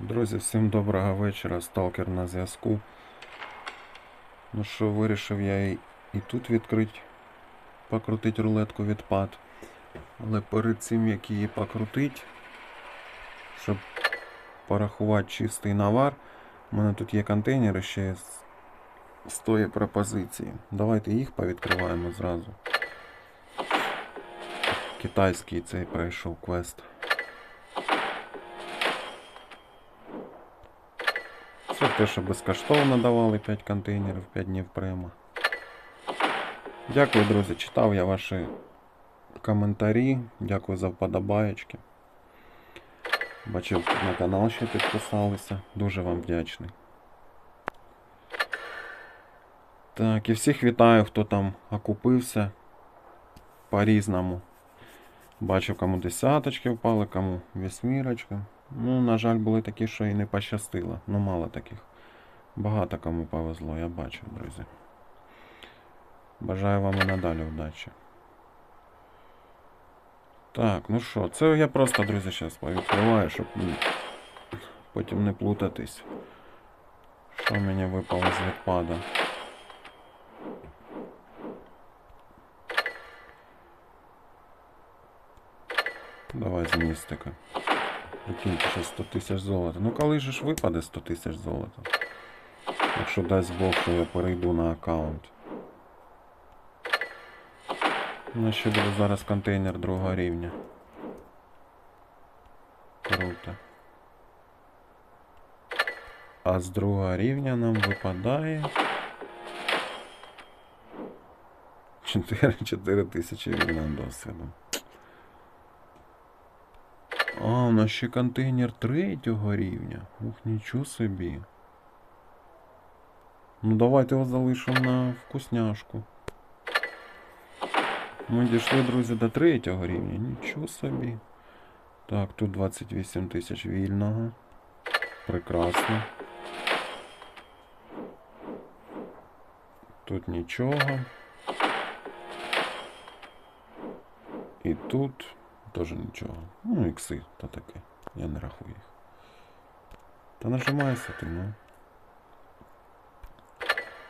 Друзі, всім доброго вечора. Сталкер на зв'язку. Ну що, вирішив я і, і тут відкрити, покрутити рулетку відпад. Але перед цим як її покрутити, щоб порахувати чистий навар, у мене тут є контейнери ще з тої пропозиції. Давайте їх повідкриваємо зразу. Китайський цей пройшов квест. Те, що безкоштовно давали 5 контейнерів 5 днів прямо. Дякую, друзі. Читав я ваші коментарі. Дякую за вподобаєчки. Бачив, на канал ще підписалися. Дуже вам вдячний. Так, і всіх вітаю, хто там окупився по-різному. Бачив, кому десяточки впали, кому вісьмірочка. Ну, на жаль, були такі, що і не пощастило. Ну, мало таких. Багато кому повезло, я бачив, друзі. Бажаю вам і надалі вдачі. Так, ну що, це я просто, друзі, зараз повідкриваю, щоб потім не плутатись. Що мені випало з відпада. Давай з містика. Прикиньте, ще 100 тисяч золота. Ну коли ж випаде 100 тисяч золота? Якщо дасть Бог, що я перейду на аккаунт. У нас ще буде зараз контейнер другого рівня. Круто. А з другого рівня нам випадає 4, 4 тисячі вільного досвіду. А, у нас ще контейнер третього рівня. Ух, нічого собі. Ну давайте його залишимо на вкусняшку. Ми дійшли, друзі, до третього рівня. Нічого собі. Так, тут 28 тисяч вільного. Прекрасно. Тут нічого. І тут теж нічого. Ну, ікси, то таке. Я не рахую їх. Та нажимайся ти, ну.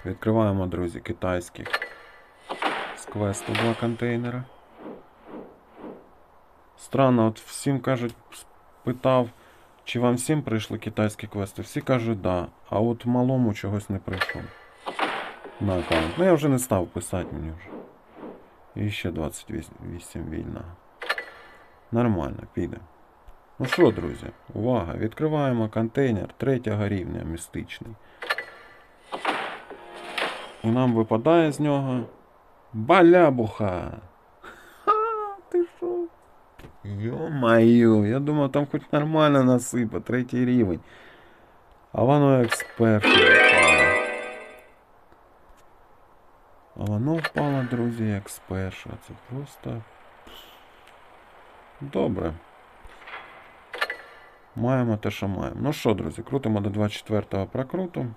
Відкриваємо, друзі, китайських. З квесту два контейнера. Странно, от всім кажуть, питав, чи вам всім прийшли китайські квести. Всі кажуть, да. А от малому чогось не прийшов. На аккаунт. Ну я вже не став писати мені вже. І ще 28 вільного. Нормально, піде. Ну що, друзі, увага! Відкриваємо контейнер третього рівня містичний. І нам випадає з нього балябуха. Ха, ти що? Йо-маю, я думав, там хоч нормально насипа, третій рівень. А воно першого впало. А воно впало, друзі, як з першого. Це просто. Добре. Маємо те, що маємо. Ну що, друзі, крутимо до 24-го прокруту.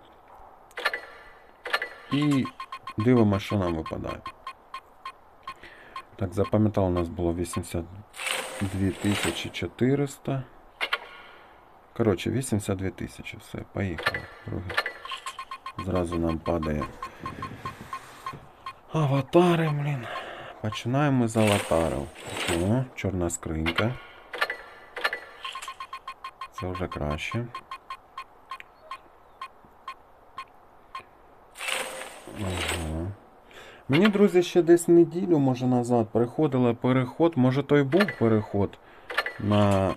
І дивимося, що нам випадає. Так, запам'ятав, у нас було 82 400. Коротше, 82 тисячі. Все, поїхали. Другий. Зразу нам падає. Аватари, блін. Починаємо з аватарів. О, чорна скринька. Це вже краще. Ага. Мені, друзі, ще десь неділю, може назад, приходила переход. Може той був переход на.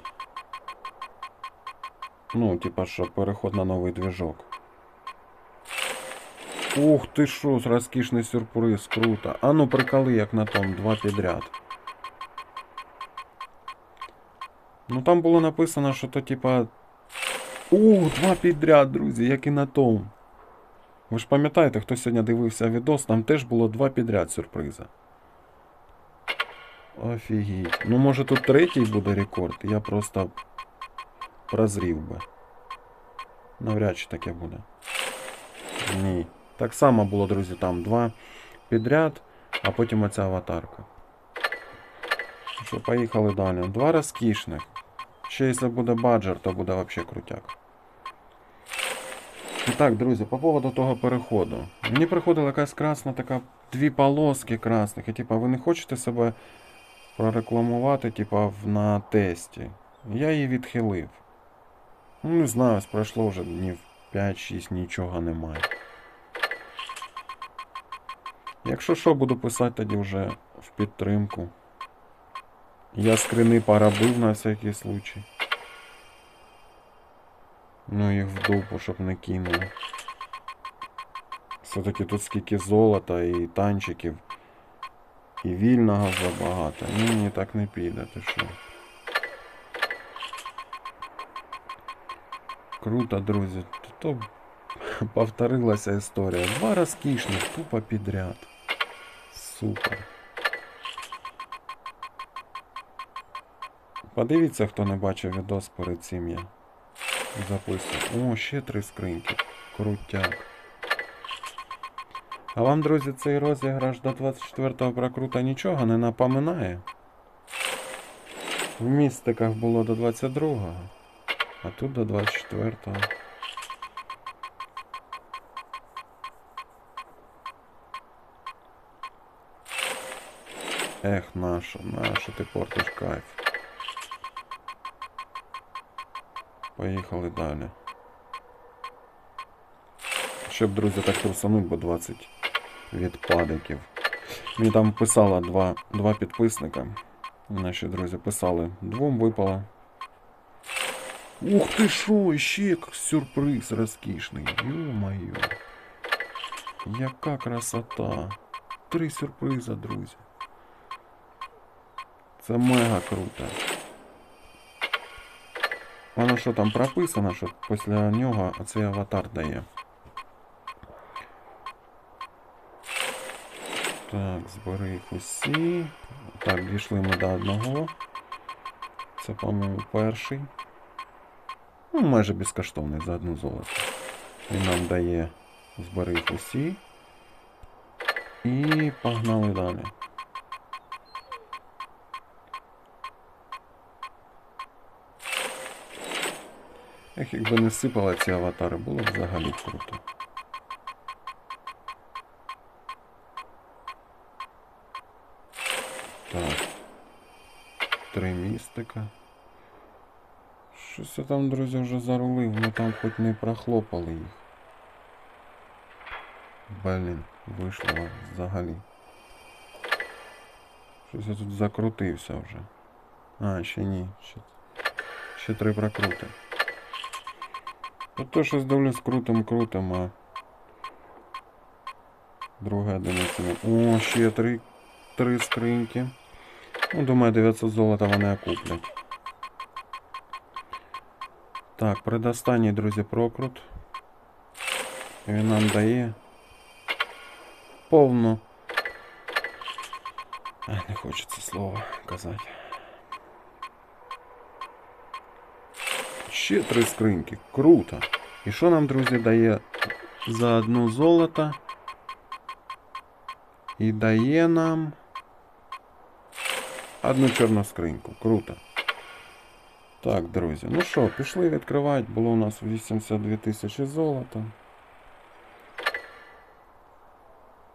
Ну, типа, що переход на новий движок. Ух ти що, розкішний сюрприз, круто. А ну приколи, як на том, два підряд. Ну там було написано, що то типа. Ух, два підряд, друзі, як і на том. Ви ж пам'ятаєте, хто сьогодні дивився відос, там теж було два підряд сюрприза. Офігеть. Ну може тут третій буде рекорд, я просто прозрів би. Навряд чи таке буде. Ні. Так само було, друзі, там два підряд, а потім оця аватарка. Що, поїхали далі. Два розкішних. Ще якщо буде баджер, то буде взагалі крутяк. І так, друзі, по поводу того переходу. Мені приходила якась красна така дві полоски красних. І типа, ви не хочете себе прорекламувати, типа, на тесті. Я її відхилив. Ну, не знаю, пройшло вже днів 5-6, нічого немає. Якщо що, буду писати тоді вже в підтримку. Я скрини поробив на всякий случай. Ну їх в дупу, щоб не кинули. Все-таки тут скільки золота і танчиків. І вільного забагато. Ні, ні, так не піде, ти що. Круто, друзі. То повторилася історія. Два розкішних, тупо підряд. Супер. Подивіться, хто не бачив відос перед цим я записував. О, ще три скриньки. Крутяк. А вам, друзі, цей розіграш до 24-го прокрута нічого не напоминає? В містиках було до 22-го, а тут до 24-го. Ех, наша, наша, ти портиш кайф. Поїхали далі. Щоб, друзі, так трусануть, бо 20 відпадиків. Мені там писало два, два підписника. Наші друзі писали. Двом випало. Ух ти шо, ще як сюрприз розкішний. Ё-моё. Яка красота. Три сюрприза, друзі. Це мега круто. Воно що там прописано, що після нього цей аватар дає. Так, збери їх усі. Так, дійшли ми до одного. Це, по-моєму, перший. Ну, майже безкоштовний за одну золото. Він нам дає збери їх усі. І погнали далі. Ех, якби не сипали ці аватари, було б взагалі круто. Так. Три містика. Щось я там, друзі, вже зарулив, ми там хоч не прохлопали їх. Блін, вийшло взагалі. Щось я тут закрутився вже. А, ще ні. Ще, ще три прокрути. Та то щось дивлюсь крутим крутим, а. Друга одиниця. О, ще три, три скриньки. Ну, думаю, 900 золота вони окуплять. Так, предостанній, друзі, прокрут. Він нам дає повну. Ай, не хочеться слова казати. Ще три скриньки. Круто. І що нам, друзі, дає за одну золото? І дає нам одну чорну скриньку. Круто. Так, друзі. Ну що, пішли відкривати. Було у нас 82 тисячі золота.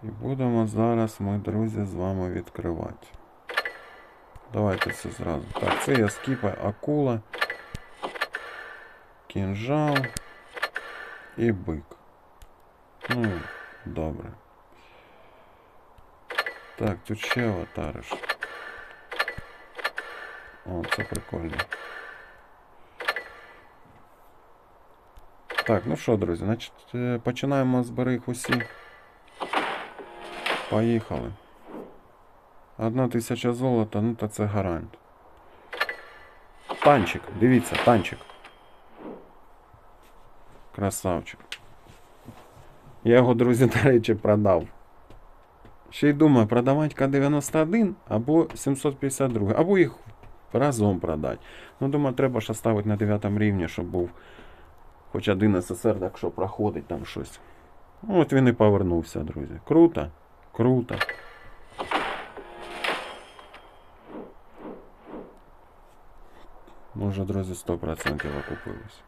І будемо зараз ми, друзі, з вами відкривати. Давайте це зразу. Так, це я скіпаю акула, кінжал і бик. Ну, добре. Так, тут ще аватари. ж. О, це прикольно. Так, ну що, друзі, значить, е, починаємо збери їх усі. Поїхали. Одна тисяча золота, ну то це гарант. Танчик, дивіться, танчик. Красавчик. Я його, друзі, до речі, продав. Ще й думаю, продавати К-91 або 752, або їх разом продати. Ну, думаю, треба ж оставити на 9 рівні, щоб був хоч один СССР, так що проходить там щось. От він і повернувся, друзі. Круто, круто. Може, друзі, 100% окупились.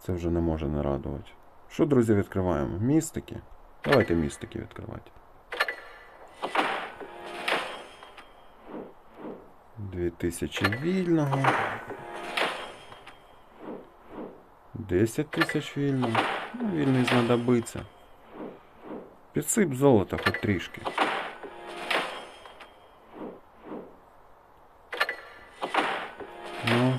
Це вже не може не радувати. Що, друзі, відкриваємо? Містики. Давайте містики відкривати. 2000 вільного. 10 тисяч вільного. Ну, вільний знадобиться. Підсип золота хоч трішки. Ну.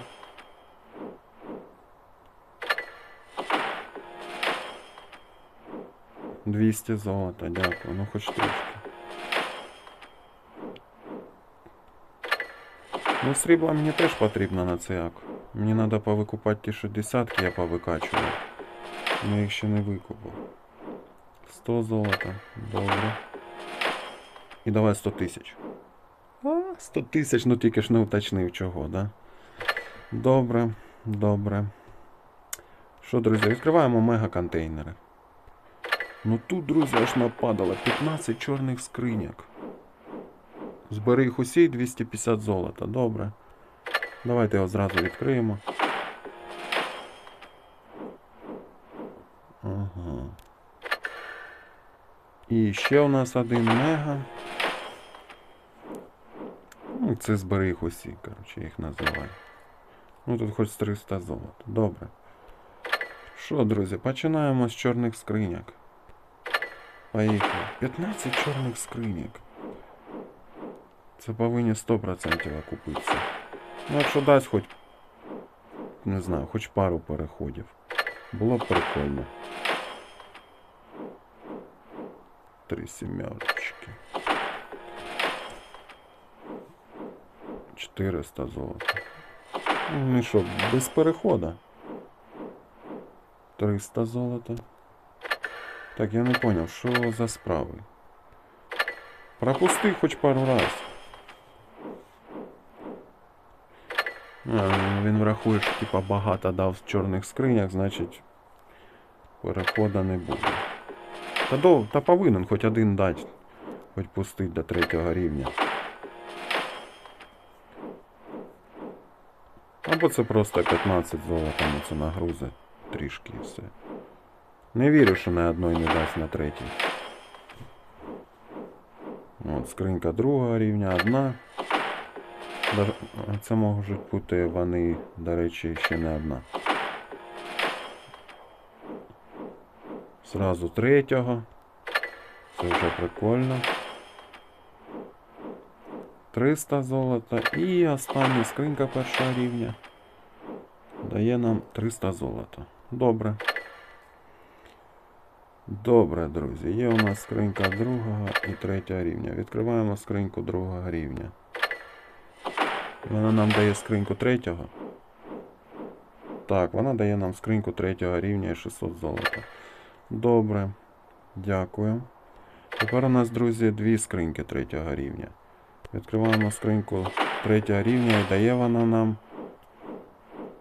Двісті золота, дякую. Ну хоч трішки. Ну, срібла мені теж потрібно на це як. Мені треба повикупати ті, що десятки я повикачував. Ну, я їх ще не викупив. 100 золота. Добре. І давай 100 тисяч. А, 100 тисяч, ну тільки ж не уточнив чого, да? Добре, добре. Що, друзі, відкриваємо мега-контейнери. Ну тут, друзі, аж нападало 15 чорних скриняк. Збери їх усі 250 золота. Добре. Давайте його зразу відкриємо. Ага. І ще у нас один мега. Ну, це збери їх усі, коротше, їх називаю. Ну тут хоч 300 золота. Добре. Що, друзі, починаємо з чорних скриняк. Поїхали. 15 чорних скриняк. Це повинні 100% окупитися. Ну, якщо дасть хоч, не знаю, хоч пару переходів. Було б прикольно. Три сімерочки. 400 золота. Ну і що, без перехода. 300 золота. Так, я не понял, що за справи. Пропусти хоч пару раз. А, він врахує, що типа багато дав в чорних скринях, значить перехода не буде. Та, до, та повинен хоч один дати, хоч пустить до третього рівня. Або це просто 15 золота, ну це нагрузи трішки і все. Не вірю, що на одної не дасть на третій. От, скринька другого рівня, одна. Це можуть бути вони, до речі, ще не одна. Зразу третього. Це вже прикольно. 300 золота. І остання скринька першого рівня. Дає нам 300 золота. Добре. Добре, друзі. Є у нас скринька другого і третього рівня. Відкриваємо скриньку другого рівня. Вона нам дає скриньку третього. Так, вона дає нам скриньку третього рівня і 600 золота. Добре. Дякую. Тепер у нас, друзі, дві скриньки третього рівня. Відкриваємо скриньку третього рівня і дає вона нам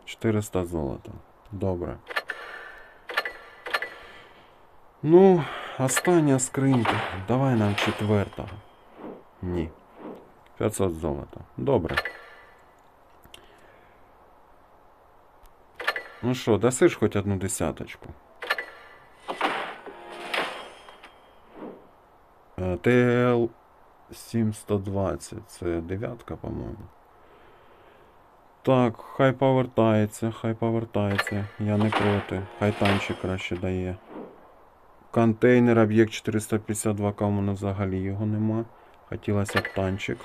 400 золота. Добре. Ну, остання скринька. Давай нам четвертого. Ні. 500 золота. Добре. Ну що, дасиш хоч одну десяточку? Е, ТЛ 7120. Це дев'ятка, по-моєму. Так, хай повертається, хай повертається. Я не проти. Хай танчик краще дає. Контейнер, об'єкт 452 к у мене взагалі його нема. Хотілося б танчик.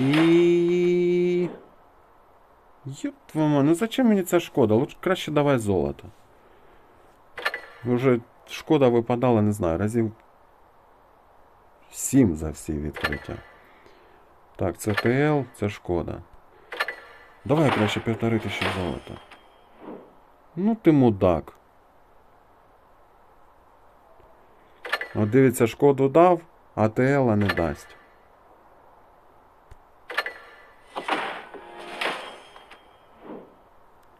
І. Йоп твою мать, ну зачем мені ця шкода? Лучше краще давай золото. Уже шкода випадала, не знаю, разів 7 за всі відкриття. Так, це ТЛ, це шкода. Давай краще півтори тисячі золота. Ну ти мудак. От дивіться, шкоду дав, а ТЛ не дасть.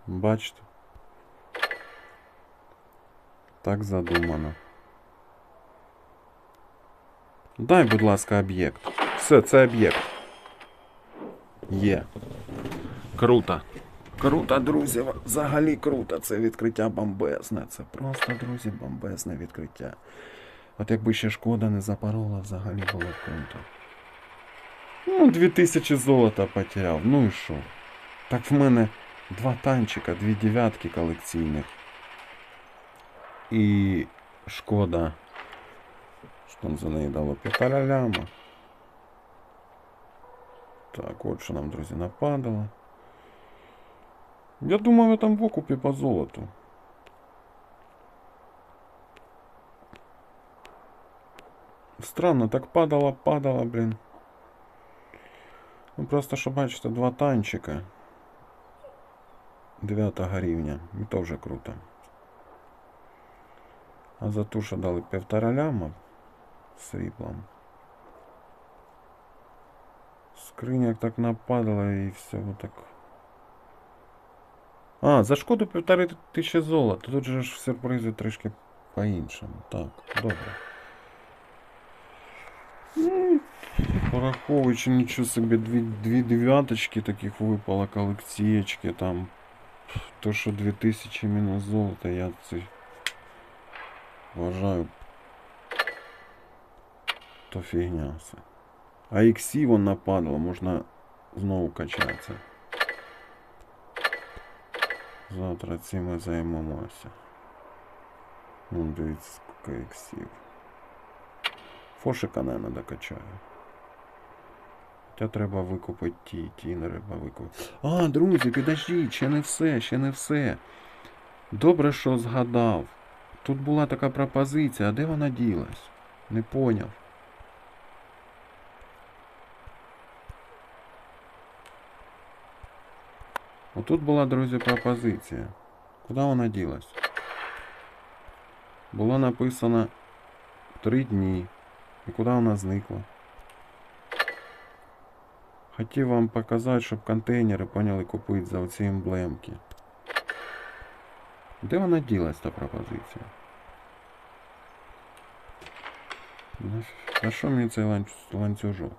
Бачите? Так задумано. Дай, будь ласка, об'єкт. Все, це об'єкт. Є. Круто. Круто, друзі, взагалі круто. Це відкриття бомбезне. Це просто, друзі, бомбезне відкриття. От якби ще шкода не запорола, взагалі було круто. Ну, 2000 золота потеряв. Ну і що? Так в мене два танчика, дві дев'ятки колекційних. І шкода. Що там за неї дало? Півтора ляма. Так, от що нам, друзі, нападало. Я думав, я там в окупі по золоту. Странно, так падало, падало, блін. Ну просто, що бачите, два танчика. Дев'ятого рівня. І то круто. А за ту, що дали півтора ляма сріблом. Скриняк так нападала і все так. А, за шкоду півтори тисячі золота. Тут же ж сюрпризи трішки по-іншому. Так, добре. Ну, Пораховуючи нічого собі, дві, дві дев'яточки таких випало, колекцієчки там. То, що 2000 мінус золота, я це вважаю. То фігня все. А іксі вон нападало, можна знову качатися. Завтра цим ми займемося. Ну, дивіться, скільки іксів. Фошика, наверное, докачаю. Хоча треба викупити ті, ті не треба викупити. А, друзі, підождіть, ще не все, ще не все. Добре, що згадав. Тут була така пропозиція, а де вона ділась? Не поняв. Отут була, друзі, пропозиція. Куди вона ділась? Було написано три дні. І куди вона зникла? Хотів вам показати, щоб контейнери поняли купити за оці емблемки. Де вона ділась та пропозиція? На що мені цей ланцюжок?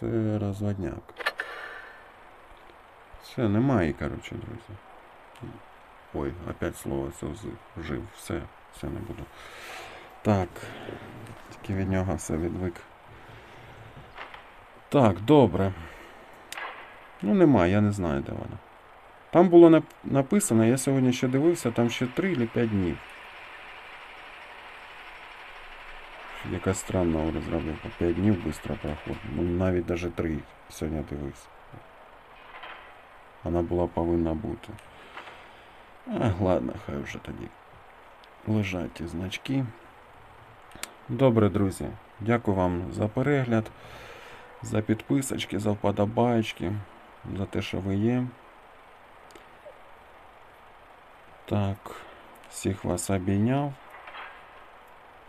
Це розводняк. Все, немає, коротше, друзі. Ой, опять слово це вжив. Все, все не буду. Так. Тільки від нього все відвик. Так, добре. Ну нема, я не знаю, де вона. Там було написано, я сьогодні ще дивився, там ще 3 чи 5 днів. Якась странна розробка. 5 днів швидко проходить. Ну навіть навіть 3 сьогодні дивився. Вона була повинна бути. А, ладно, хай вже тоді лежать ті значки. Добре, друзі. Дякую вам за перегляд, за підписочки, за вподобаєчки, за те, що ви є. Так, всіх вас обійняв.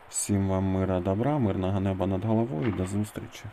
Всім вам мира добра, мирного неба над головою до зустрічі.